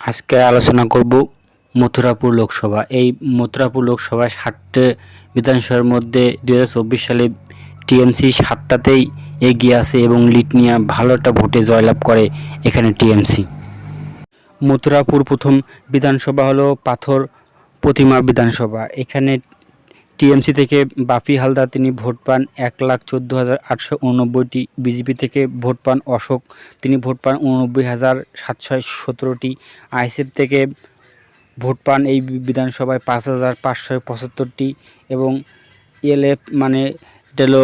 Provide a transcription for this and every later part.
আজকে আলোচনা করব মথুরাপুর লোকসভা। এই মথুরাপুর লোকসভায় ষাটটে বিধানসভার মধ্যে দু হাজার চব্বিশ সালে টিএমসি সাতটাতেই এগিয়ে আসে এবং লিটনিয়া নিয়ে ভালো একটা ভোটে জয়লাভ করে এখানে টিএমসি। মথুরাপুর প্রথম বিধানসভা হলো পাথর প্রতিমা বিধানসভা। এখানে টিএমসি থেকে বাপি হালদার তিনি ভোট পান এক লাখ চোদ্দ হাজার আটশো উননব্বইটি বিজেপি থেকে ভোট পান অশোক, তিনি ভোট পান উননব্বই হাজার সাতশো সতেরোটি। আইএসএফ থেকে ভোট পান এই বিধানসভায় পাঁচ হাজার পাঁচশো পঁচাত্তরটি এবং এলএফ মানে এটা হলো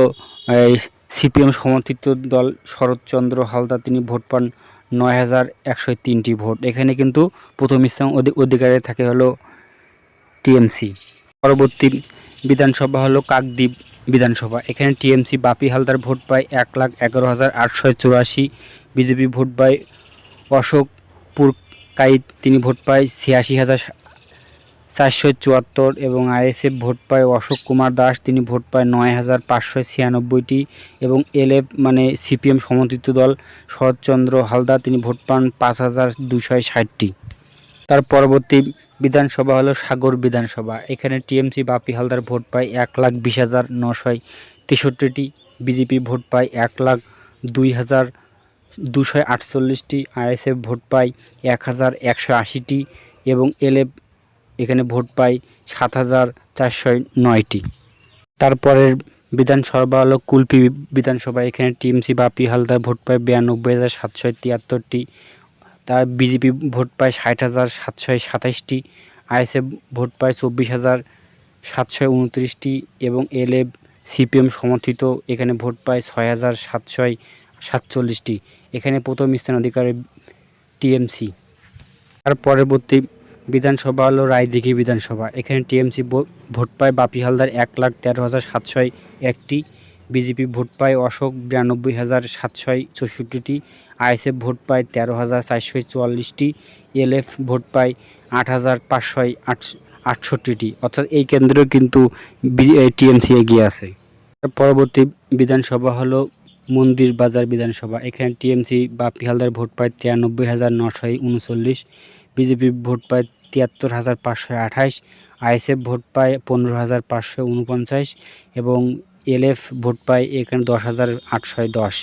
সিপিএম সমর্থিত দল শরৎচন্দ্র হালদার তিনি ভোট পান নয় হাজার একশো তিনটি ভোট। এখানে কিন্তু প্রথম স্থান অধি- অধিকারে থাকে হলো টিএমসি। পরবর্তী বিধানসভা হলো কাকদ্বীপ বিধানসভা। এখানে টিএমসি বাপি হালদার ভোট পায় এক লাখ এগারো হাজার আটশো চুরাশি। বিজেপি ভোট পায় অশোক পুরকাইত, তিনি ভোট পায় ছিয়াশি হাজার চারশো চুয়াত্তর এবং আইএসএফ ভোট পায় অশোক কুমার দাস, তিনি ভোট পায় নয় হাজার পাঁচশো ছিয়ানব্বইটি এবং এলএফ মানে সিপিএম সমর্থিত দল শরৎচন্দ্র হালদার, তিনি ভোট পান পাঁচ হাজার দুশো ষাটটি। তার পরবর্তী বিধানসভা হলো সাগর বিধানসভা। এখানে টিএমসি বাপি হালদার ভোট পায় এক লাখ বিশ হাজার নশয় তেষট্টিটি। বিজেপি ভোট পায় এক লাখ দুই হাজার দুশো আটচল্লিশটি। আইএসএফ ভোট পায় এক হাজার একশো আশিটি এবং এলএফ এখানে ভোট পায় সাত হাজার চারশো নয়টি। তারপরের বিধানসভা হলো কুলপি বিধানসভা। এখানে টিএমসি বাপি হালদার ভোট পায় বিরানব্বই হাজার সাতশো তিয়াত্তরটি। তার বিজেপি ভোট পায় ষাট হাজার সাতশো সাতাইশটি, আইএসএফ ভোট পায় চব্বিশ হাজার সাতশো উনত্রিশটি এবং এলএফ সিপিএম সমর্থিত এখানে ভোট পায় ছয় হাজার সাতশো সাতচল্লিশটি। এখানে প্রথম স্থান অধিকারী টিএমসি। তার পরবর্তী বিধানসভা হলো রায়দিঘি বিধানসভা। এখানে টিএমসি ভোট পায় বাপি হালদার এক লাখ তেরো হাজার সাতশো একটি। বিজেপি ভোট পায় অশোক বিরানব্বই হাজার সাতশো চৌষট্টিটি, আইএসএফ ভোট পায় তেরো হাজার চারশো চুয়াল্লিশটি, এলএফ ভোট পায় আট হাজার পাঁচশো আটষট্টিটি। অর্থাৎ এই কেন্দ্রেও কিন্তু টিএমসি এগিয়ে আছে। পরবর্তী বিধানসভা হলো মন্দির বাজার বিধানসভা। এখানে টিএমসি বা পিহালদার ভোট পায় তিরানব্বই হাজার নশো উনচল্লিশ, বিজেপি ভোট পায় তিয়াত্তর হাজার পাঁচশো আঠাশ, আইএসএফ ভোট পায় পনেরো হাজার পাঁচশো উনপঞ্চাশ এবং এলএফ ভোট পায় এখানে দশ হাজার আটশো দশ।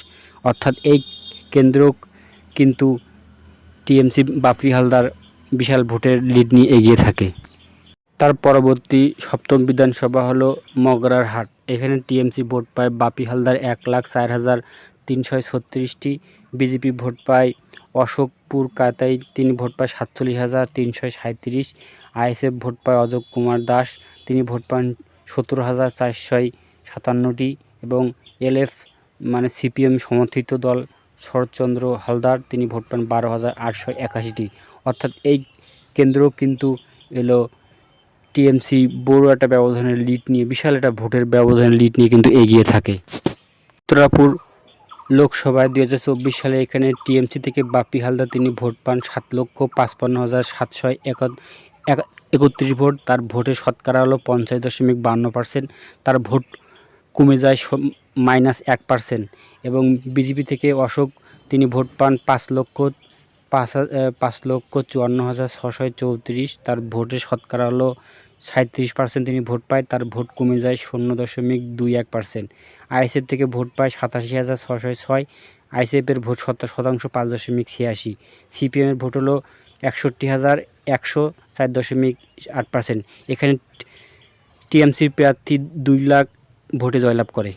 অর্থাৎ এই কেন্দ্র কিন্তু টিএমসি বাপি হালদার বিশাল ভোটের লিড নিয়ে এগিয়ে থাকে। তার পরবর্তী সপ্তম বিধানসভা হলো মগরার হাট। এখানে টিএমসি ভোট পায় বাপি হালদার এক লাখ চার হাজার তিনশো ছত্রিশটি। বিজেপি ভোট পায় অশোকপুর কাতাই, তিনি ভোট পায় সাতচল্লিশ হাজার তিনশো সাঁত্রিশ আইএসএফ ভোট পায় অজয় কুমার দাস, তিনি ভোট পান সতেরো হাজার চারশো সাতান্নটি এবং এলএফ মানে সিপিএম সমর্থিত দল শরৎচন্দ্র হালদার, তিনি ভোট পান বারো হাজার আটশো একাশিটি। অর্থাৎ এই কেন্দ্র কিন্তু এলো টিএমসি বড় একটা ব্যবধানের লিড নিয়ে, বিশাল একটা ভোটের ব্যবধানের লিড নিয়ে কিন্তু এগিয়ে থাকে। উত্তরাপুর লোকসভায় দুই হাজার চব্বিশ সালে এখানে টিএমসি থেকে বাপ্পি হালদার, তিনি ভোট পান সাত লক্ষ পাঁচপান্ন হাজার সাতশো এক, একত্রিশ ভোট। তার ভোটের শতকরা হলো পঞ্চাশ দশমিক বান্ন পার্সেন্ট। তার ভোট কমে যায় মাইনাস এক পার্সেন্ট এবং বিজেপি থেকে অশোক, তিনি ভোট পান পাঁচ লক্ষ পাঁচ পাঁচ লক্ষ চুয়ান্ন হাজার ছশো চৌত্রিশ। তার ভোটের শতকরা হলো সাঁত্রিশ পার্সেন্ট তিনি ভোট পায়, তার ভোট কমে যায় শূন্য দশমিক দুই এক পার্সেন্ট আইএসএফ থেকে ভোট পায় সাতাশি হাজার ছশো ছয়, আইএসএফের ভোট সত্তর শতাংশ পাঁচ দশমিক ছিয়াশি। সিপিএমের ভোট হলো একষট্টি হাজার একশো চার দশমিক আট পার্সেন্ট এখানে টিএমসির প্রার্থী দুই লাখ ভোটে জয়লাভ করে।